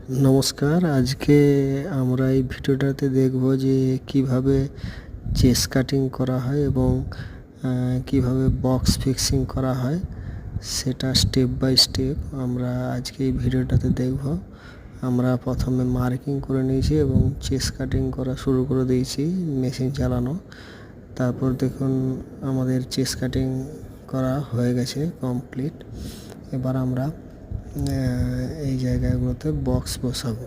নমস্কার, আজকে আমরা এই ভিডিওটাতে দেখব যে কীভাবে চেস কাটিং করা হয় এবং কীভাবে বক্স ফিক্সিং করা হয়, সেটা স্টেপ বাই স্টেপ আমরা আজকে এই ভিডিওটাতে দেখব। আমরা প্রথমে মার্কিং করে নিয়েছি এবং চেস কাটিং করা শুরু করে দিয়েছি, মেশিন চালানো। তারপর দেখুন, আমাদের চেস কাটিং করা হয়ে গেছে কমপ্লিট। এবার আমরা এই জায়গাগুলোতে বক্স বসাবো।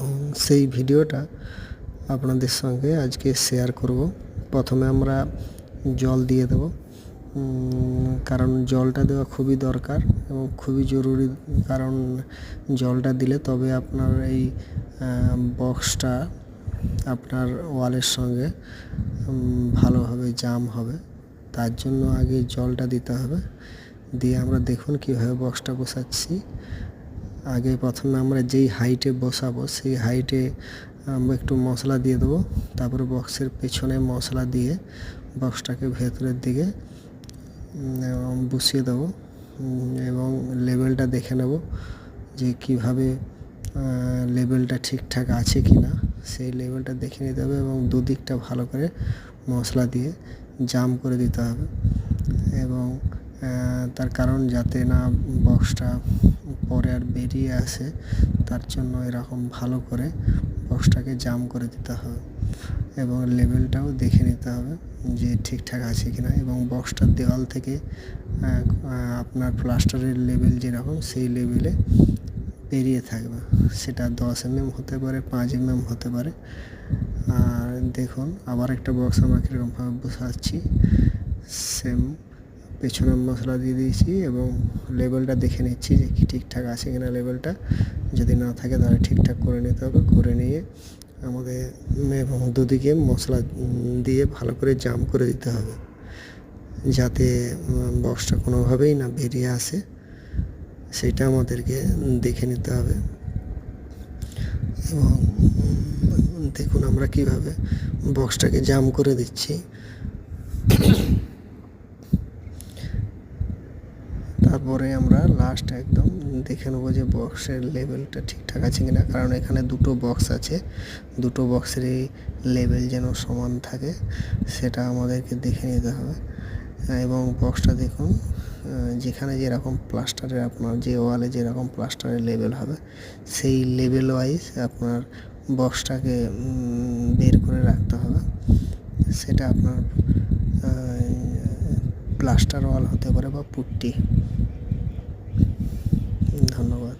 এবং সেই ভিডিওটা আপনাদের সঙ্গে আজকে শেয়ার করব। প্রথমে আমরা জল দিয়ে দেবো। কারণ জলটা দেওয়া খুবই দরকার এবং খুবই জরুরি। কারণ জলটা দিলে তবে আপনার এই বক্সটা আপনার ওয়ালের সঙ্গে ভালোভাবে জাম হবে। তার জন্য আগে জলটা দিতে হবে। দিয়ে আমরা দেখুন কীভাবে বক্সটা বসাচ্ছি আগে প্রথমে আমরা যেই হাইটে বসাবো, সেই হাইটে আমরা একটু মশলা দিয়ে দেবো। তারপরে বক্সের পেছনে মশলা দিয়ে বক্সটাকে ভেতরের দিকে বসিয়ে দেবো। এবং লেভেলটা দেখে নেব যে কীভাবে লেভেলটা ঠিকঠাক আছে কি না সেই লেভেলটা দেখে নিতে হবে এবং দুদিকটা ভালো করে মশলা দিয়ে জাম করে দিতে হবে। এবং তার কারণ যাতে না বক্সটা পরে আর বেরিয়ে আসে, তার জন্য এরকম ভালো করে বক্সটাকে জাম করে দিতে হবে এবং লেভেলটাও দেখে নিতে হবে যে ঠিকঠাক আছে কি না এবং বক্সটার দেওয়াল থেকে আপনার প্লাস্টারের লেভেল যেরকম, সেই লেভেলে বেরিয়ে থাকবে। সেটা দশ এমএম হতে পারে, পাঁচ এমএম হতে পারে। আর দেখুন, আবার একটা বক্স আমরা কীরকমভাবে বসাচ্ছি সেম পেছনের মশলা দিয়ে দিয়েছি এবং লেবেলটা দেখে নিচ্ছি যে কি ঠিকঠাক আছে কিনা লেবেলটা যদি না থাকে তাহলে ঠিকঠাক করে নিতে হবে। করে নিয়ে আমাদের এবং দুদিকে মশলা দিয়ে ভালো করে জাম করে দিতে হবে। যাতে বক্সটা কোনোভাবেই না বেরিয়ে আসে। সেটা আমাদেরকে দেখে নিতে হবে। এবং দেখুন আমরা কীভাবে বক্সটাকে জাম করে দিচ্ছি। তারপরে আমরা লাস্ট একদম দেখে নেব যে বক্সের লেভেলটা ঠিকঠাক আছে কিনা। কারণ এখানে দুটো বক্স আছে। দুটো বক্সেরই লেভেল যেন সমান থাকে, সেটা আমাদেরকে দেখে নিতে হবে। এবং বক্সটা দেখুন যেখানে যেরকম প্লাস্টারের আপনার যে ওয়ালে যেরকম প্লাস্টারের লেভেল হবে, সেই লেভেল ওয়াইজ আপনার বক্সটাকে বের করে রাখতে হবে। সেটা আপনার প্লাস্টার ওয়াল হতে পারে বা পুট্টি। ধন্যবাদ।